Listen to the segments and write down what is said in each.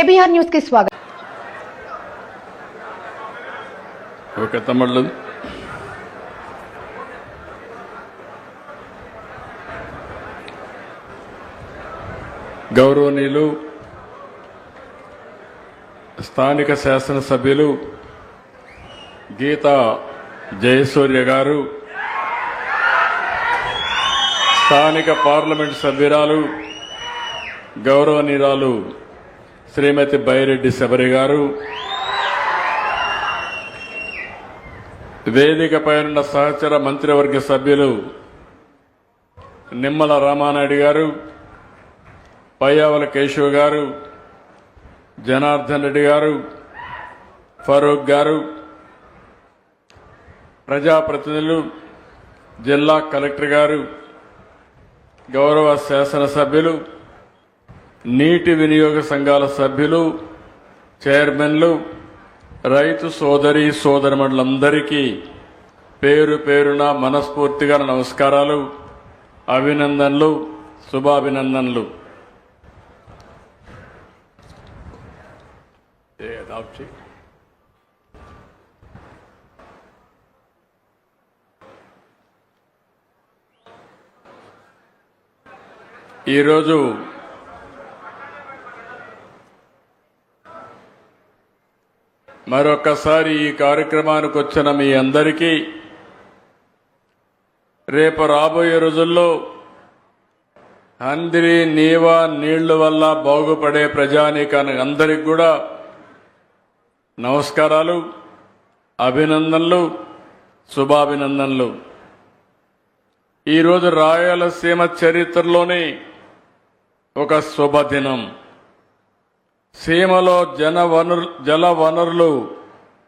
KBR న్యూస్కి స్వాగతం. Okay తమ్ముళ్ళు గౌరవనీయులు స్థానిక శాసనసభ్యులు గీతా జయసూర్య గారు స్థానిక పార్లమెంట్ సభ్యురాలు గౌరవనీయురాలు శ్రీమతి బైరెడ్డి శబరి గారు వేదికపై ఉన్న సహచర మంత్రివర్గ సభ్యులు నిమ్మల రామానాయుడు గారు పయ్యావల కేశవ్ గారు జనార్దన్ రెడ్డి గారు ఫరూక్ గారు ప్రజాప్రతినిధులు జిల్లా కలెక్టర్ గారు గౌరవ శాసనసభ్యులు నీటి వినియోగ సంఘాల సభ్యులు చైర్మన్లు రైతు సోదరి సోదరమణులందరికీ పేరు పేరున మనస్ఫూర్తిగా నమస్కారాలు అభినందనలు శుభాభినందనలు. ఈరోజు మరొకసారి ఈ కార్యక్రమానికి వచ్చిన మీ అందరికీ రేపు రాబోయే రోజుల్లో అందిరి నీవా నీళ్ళు వల్ల బాగుపడే ప్రజానీకానికి అందరికి కూడా నమస్కారాలు అభినందనలు శుభాభినందనలు. ఈరోజు రాయలసీమ చరిత్రలోనే ఒక శుభదినం. సీమలో జన వనరు జల వనరులు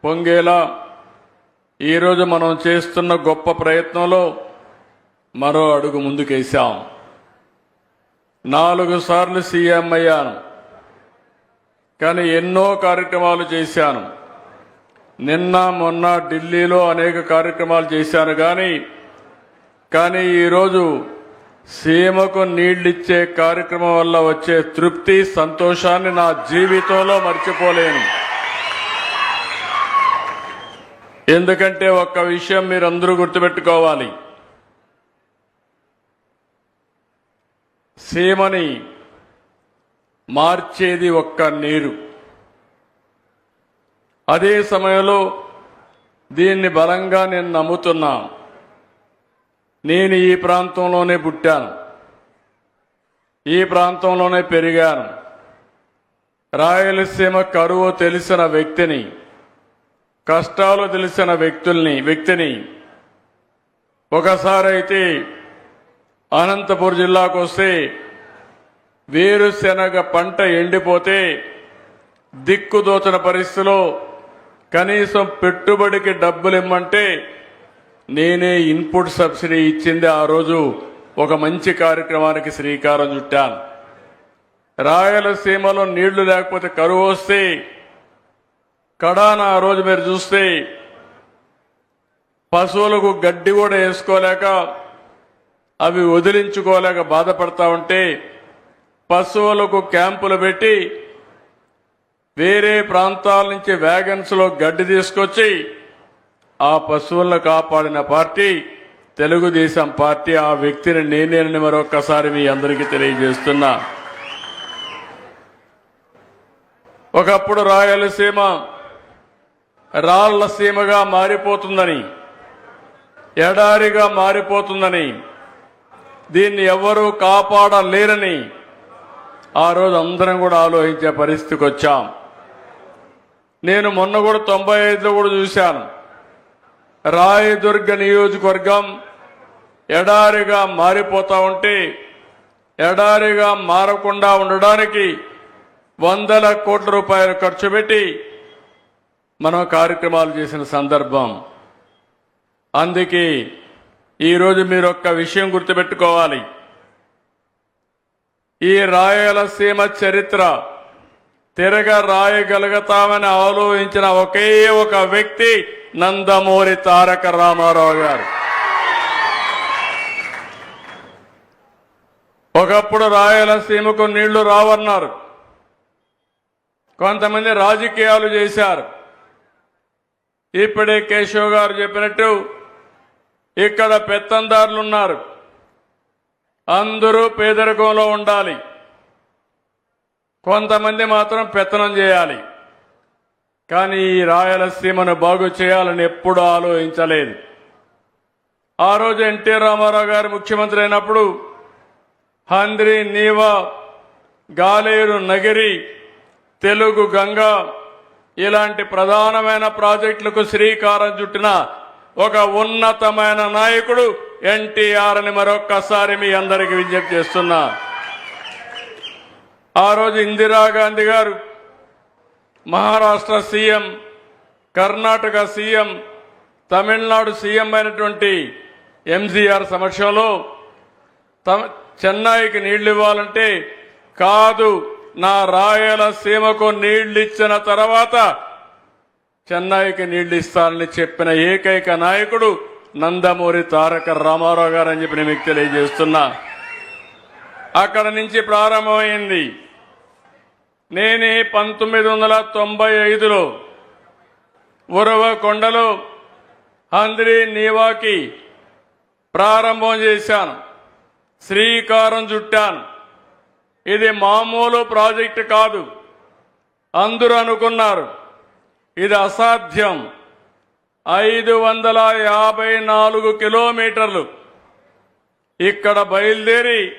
పొంగేలా ఈరోజు మనం చేస్తున్న గొప్ప ప్రయత్నంలో మరో అడుగు ముందుకేశాం. నాలుగు సార్లు సీఎం అయ్యాను. కానీ ఎన్నో కార్యక్రమాలు చేశాను. నిన్న మొన్న ఢిల్లీలో అనేక కార్యక్రమాలు చేశాను కానీ కానీ ఈరోజు సీమకు నీళ్ళిచ్చే కార్యక్రమం వల్ల వచ్చే తృప్తి సంతోషాన్ని నా జీవితంలో మర్చిపోలేను. ఎందుకంటే ఒక్క విషయం మీరందరూ గుర్తుపెట్టుకోవాలి. సీమని మార్చేది ఒక్క నీరు. అదే సమయంలో దీన్ని బలంగా నేను నమ్ముతున్నాను నేను ఈ ప్రాంతంలోనే పుట్టాను. ఈ ప్రాంతంలోనే పెరిగాను. రాయలసీమ కరువు తెలిసిన వ్యక్తిని కష్టాలు తెలిసిన వ్యక్తుల్ని వ్యక్తిని ఒకసారి అయితే అనంతపురం జిల్లాకు వస్తే వేరుశెనగ పంట ఎండిపోతే దిక్కుదోచన పరిస్థితిలో కనీసం పెట్టుబడికి డబ్బులు ఇమ్మంటే నేనే ఇన్పుట్ సబ్సిడీ ఇచ్చింది ఆ రోజు ఒక మంచి కార్యక్రమానికి శ్రీకారం చుట్టాను. రాయలసీమలో నీళ్ళు లేకపోతే కరువు వస్తే కడాన ఆ రోజు మీరు చూస్తే పశువులకు గడ్డి కూడా వేసుకోలేక అవి వదిలించుకోలేక బాధపడతా ఉంటే పశువులకు క్యాంపులు పెట్టి వేరే ప్రాంతాల నుంచి వ్యాగన్స్లో గడ్డి తీసుకొచ్చి ఆ పశువులను కాపాడిన పార్టీ తెలుగుదేశం పార్టీ ఆ వ్యక్తిని నేనేనని మరొకసారి మీ అందరికీ తెలియజేస్తున్నా. ఒకప్పుడు రాయలసీమ రాళ్ళసీమగా మారిపోతుందని ఎడారిగా మారిపోతుందని దీన్ని ఎవరూ కాపాడలేరని ఆ రోజు అందరం కూడా ఆలోచించే పరిస్థితికి వచ్చాం. నేను మొన్న కూడా తొంభై ఐదులో కూడా చూశాను. రాయదుర్గ నియోజకవర్గం ఎడారిగా మారిపోతా ఉంటే ఎడారిగా మారకుండా ఉండడానికి వందల కోట్ల రూపాయలు ఖర్చు పెట్టి మనం కార్యక్రమాలు చేసిన సందర్భం. అందుకే ఈరోజు మీరు ఒక్క విషయం గుర్తుపెట్టుకోవాలి. ఈ రాయలసీమ చరిత్ర తిరగ రాయగలుగుతామని ఆలోచించిన ఒకే ఒక వ్యక్తి నందమూరి తారక రామారావు గారు. ఒకప్పుడు రాయలసీమకు నీళ్ళు రావన్నారు. కొంతమంది రాజకీయాలు చేశారు. ఇప్పుడే కేశవ్ గారు చెప్పినట్టు ఇక్కడ పెత్తందారులు ఉన్నారు అందరూ పేదరికంలో ఉండాలి. కొంతమంది మాత్రం పెత్తనం చేయాలి. కానీ ఈ రాయలసీమను బాగు చేయాలని ఎప్పుడూ ఆలోచించలేదు. ఆ రోజు ఎన్టీ రామారావు గారు ముఖ్యమంత్రి అయినప్పుడు హంద్రి నీవా గాలేరు నగిరి తెలుగు గంగ ఇలాంటి ప్రధానమైన ప్రాజెక్టులకు శ్రీకారం చుట్టిన ఒక ఉన్నతమైన నాయకుడు ఎన్టీఆర్ అని మరొక్కసారి మీ అందరికీ విజ్ఞప్తి చేస్తున్నా. ఆ రోజు ఇందిరాగాంధీ గారు Maharashtra CM Karnataka CM Tamil Nadu CM అయినటువంటి ఎంజీఆర్ సమక్షంలో తమ చెన్నైకి నీళ్ళు ఇవ్వాలంటే కాదు నా రాయలసీమకు నీళ్ళు ఇచ్చిన తర్వాత చెన్నైకి నీళ్ళు ఇస్తానని చెప్పిన ఏకైక నాయకుడు నందమూరి తారక రామారావు గారు అని చెప్పి నేను మీకు తెలియజేస్తున్నా. అక్కడ నుంచి ప్రారంభమైంది. నేనే పంతొమ్మిది వందల తొంభై ఐదులో ఉరవకొండలో హంద్రి నీవాకి ప్రారంభం చేశాను. శ్రీకారం చుట్టాను. ఇది మామూలు ప్రాజెక్ట్ కాదు. అందరూ అనుకున్నారు. ఇది అసాధ్యం. ఐదు వందల యాభై నాలుగు కిలోమీటర్లు. ఇక్కడ బయలుదేరి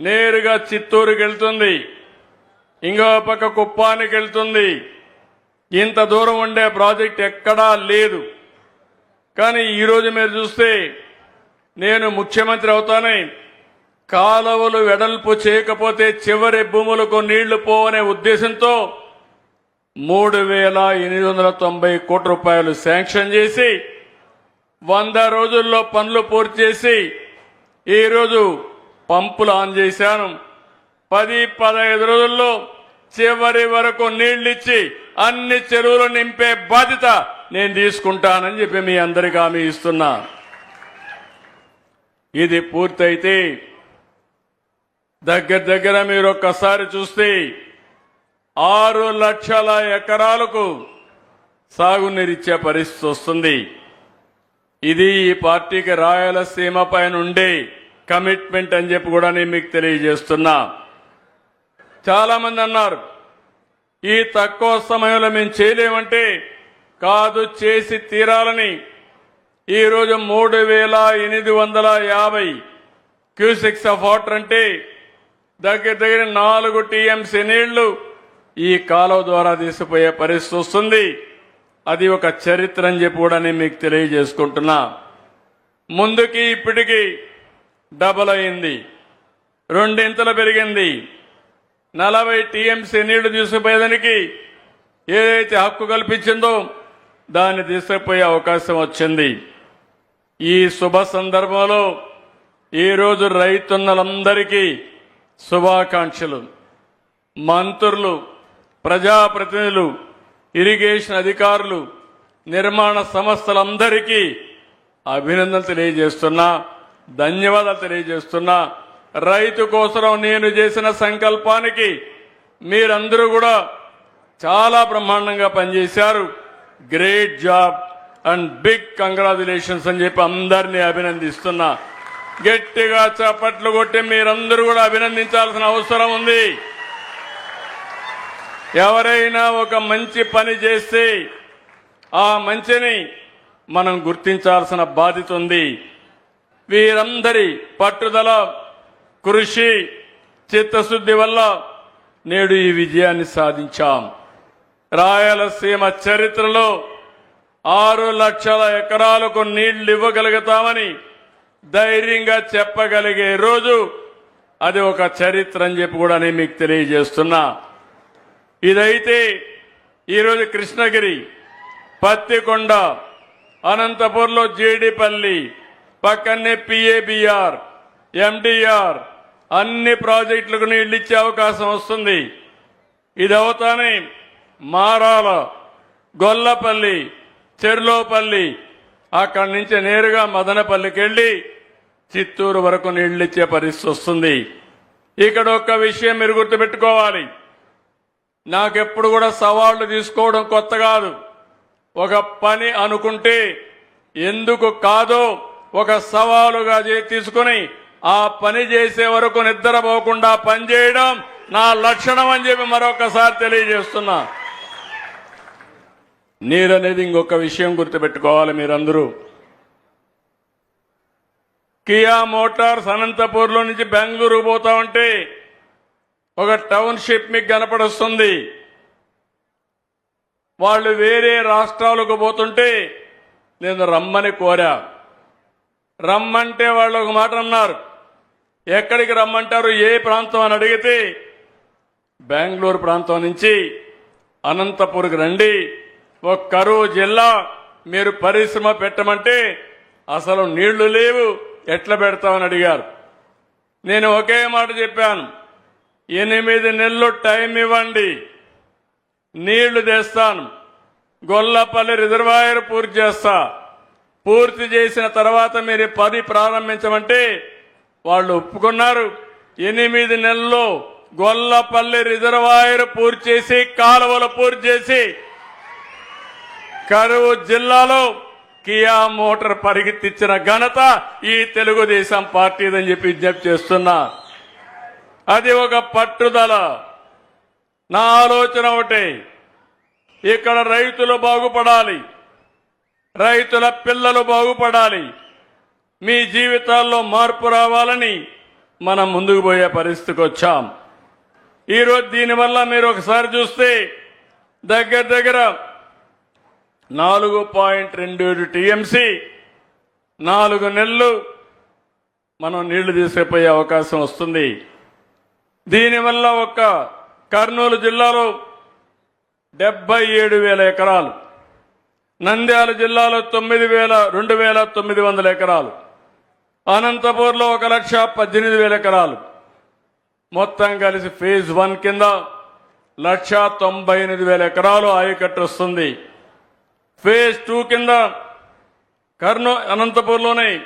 నేరుగా చిత్తూరుకి వెళ్తుంది. ఇంకో పక్క కుప్పానికి వెళ్తుంది. ఇంత దూరం ఉండే ప్రాజెక్ట్ ఎక్కడా లేదు. కానీ ఈరోజు మీరు చూస్తే నేను ముఖ్యమంత్రి అవుతానే. కాలువలు వెడల్పు చేయకపోతే చివరి భూములకు నీళ్ళు పోవనే ఉద్దేశంతో మూడు వేల ఎనిమిది వందల తొంభై కోట్ల రూపాయలు శాంక్షన్ చేసి వంద రోజుల్లో పనులు పూర్తి చేసి ఈరోజు పంపులు ఆన్ చేశాను. పది పదహైదు రోజుల్లో చివరి వరకు నీళ్ళిచ్చి అన్ని చెరువులు నింపే బాధ్యత నేను తీసుకుంటానని చెప్పి మీ అందరికీ హామీ ఇస్తున్నా. ఇది పూర్తయితే దగ్గర దగ్గర మీరు ఒక్కసారి చూస్తే ఆరు లక్షల ఎకరాలకు సాగునీరిచ్చే పరిస్థితి వస్తుంది. ఇది ఈ పార్టీకి రాయలసీమ పైన ఉండే కమిట్మెంట్ అని చెప్పి కూడా నేను మీకు తెలియజేస్తున్నా. చాలామంది అన్నారు ఈ తక్కువ సమయంలో మేము చేయలేమంటే కాదు చేసి తీరాలని. ఈరోజు మూడు వేల ఎనిమిది వందల యాభై క్యూసిక్స్ ఆఫ్ వాటర్ అంటే దగ్గర దగ్గర నాలుగు టీఎంసీ నీళ్ళు ఈ కాలువ ద్వారా తీసిపోయే పరిస్థితి వస్తుంది. అది ఒక చరిత్ర అని చెప్పి కూడా నేను మీకు తెలియజేసుకుంటున్నా. ముందుకి ఇప్పటికి డబల్ అయింది. రెండింతలు పెరిగింది. నలభై టీఎంసీ నీళ్ళు తీసుకుపోయేదానికి ఏదైతే హక్కు కల్పించిందో దాన్ని తీసుకుపోయే అవకాశం వచ్చింది. ఈ శుభ సందర్భంలో ఈరోజు రైతున్నలందరికీ శుభాకాంక్షలు. మంత్రులు ప్రజాప్రతినిధులు ఇరిగేషన్ అధికారులు నిర్మాణ సంస్థలందరికీ అభినందనలు తెలియజేస్తున్నా ధన్యవాదాలు తెలియజేస్తున్నా. రైతు కోసం నేను చేసిన సంకల్పానికి మీరందరూ కూడా చాలా బ్రహ్మాండంగా పనిచేశారు. Great job and big congratulations అని చెప్పి అందరినీ అభినందిస్తున్నా. గట్టిగా చప్పట్లు కొట్టి మీరందరూ కూడా అభినందించాల్సిన అవసరం ఉంది. ఎవరైనా ఒక మంచి పని చేస్తే ఆ మంచిని మనం గుర్తించాల్సిన బాధ్యత ఉంది. వీరందరి పట్టుదల కృషి చిత్తశుద్ధి వల్ల నేడు ఈ విజయాన్ని సాధించాం. రాయలసీమ చరిత్రలో ఆరు లక్షల ఎకరాలకు నీళ్ళు ఇవ్వగలుగుతామని ధైర్యంగా చెప్పగలిగే రోజు అది ఒక చరిత్ర అని చెప్పి కూడా నేను మీకు తెలియజేస్తున్నా. ఇదైతే ఈరోజు కృష్ణగిరి పత్తికొండ అనంతపూర్లో జీడిపల్లి పక్కనే పిఏబిఆర్ ఎండిఆర్ అన్ని ప్రాజెక్టులకు నీళ్ళు ఇచ్చే అవకాశం వస్తుంది. ఇది అవుతానే మారాల గొల్లపల్లి చెర్లోపల్లి అక్కడి నుంచి నేరుగా మదనపల్లికి వెళ్ళి చిత్తూరు వరకు నీళ్ళిచ్చే ఇచ్చే పరిస్థితి వస్తుంది. ఇక్కడ ఒక్క విషయం మీరు గుర్తుపెట్టుకోవాలి. నాకెప్పుడు కూడా సవాళ్ళు తీసుకోవడం కొత్త కాదు. ఒక పని అనుకుంటే ఎందుకు కాదో ఒక సవాలుగా చే- తీసుకుని ఆ పని చేసే వరకు నిద్రపోకుండా పనిచేయడం నా లక్షణం అని చెప్పి మరొకసారి తెలియజేస్తున్నా. నీరు అనేది ఇంకొక విషయం గుర్తుపెట్టుకోవాలి మీరందరూ. కియా మోటార్స్ అనంతపూర్లో నుంచి బెంగళూరు పోతా ఉంటే ఒక టౌన్షిప్ మీకు కనపడుస్తుంది. వాళ్ళు వేరే రాష్ట్రాలకు పోతుంటే నేను రమ్మని కోరా. రమ్మంటే వాళ్ళు ఒక మాట అన్నారు. ఎక్కడికి రమ్మంటారు? ఏ ప్రాంతం అని అడిగితే బెంగళూరు ప్రాంతం నుంచి అనంతపూర్కి రండి. ఒక కరువు జిల్లా మీరు పరిశ్రమ పెట్టమంటే అసలు నీళ్ళు లేవు. ఎట్లా పెడతామని అడిగారు. నేను ఒకే మాట చెప్పాను. ఎనిమిది నెలలు టైం ఇవ్వండి. నీళ్ళు తెస్తాను. గొల్లపల్లి రిజర్వాయర్ పూర్తి చేస్తా. పూర్తి చేసిన తర్వాత మీరు పని ప్రారంభించమంటే వాళ్ళు ఒప్పుకున్నారు. ఎనిమిది నెలల్లో గొల్లపల్లి రిజర్వాయర్ పూర్తి చేసి కాలువలు పూర్తి చేసి కరువు జిల్లాలో కియా మోటార్ పరిగెత్తిచ్చిన ఘనత ఈ తెలుగుదేశం పార్టీదని చెప్పి విజ్ఞప్తి చేస్తున్నా. అది ఒక పట్టుదల. నా ఆలోచన ఒకటే. ఇక్కడ రైతులు బాగుపడాలి. రైతుల పిల్లలు బాగుపడాలి. మీ జీవితాల్లో మార్పు రావాలని మనం ముందుకు పోయే పరిస్థితికి వచ్చాం. ఈరోజు దీనివల్ల మీరు ఒకసారి చూస్తే దగ్గర దగ్గర నాలుగు పాయింట్ రెండు ఏడు టీఎంసీ నాలుగు నెలలు మనం నీళ్ళు తీసుకుపోయే అవకాశం వస్తుంది. దీనివల్ల ఒక్క కర్నూలు జిల్లాలో డెబ్బై ఏడు వేల ఎకరాలు నంద్యాల జిల్లాలో తొమ్మిది వేల రెండు వేల తొమ్మిది వందల ఎకరాలు అనంతపూర్లో ఒక లక్ష పద్దెనిమిది వేల ఎకరాలు. మొత్తం కలిసి ఫేజ్ వన్ కింద లక్ష తొంభై ఎనిమిది వేల ఎకరాలు ఆయకట్టు వస్తుంది. ఫేజ్ టూ కింద కర్నూ అనంతపూర్లోనే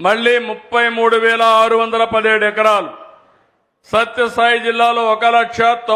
మళ్ళీ ముప్పై మూడు వేల ఆరు వందల పదిహేడు ఎకరాలు. సత్యసాయి జిల్లాలో ఒక లక్ష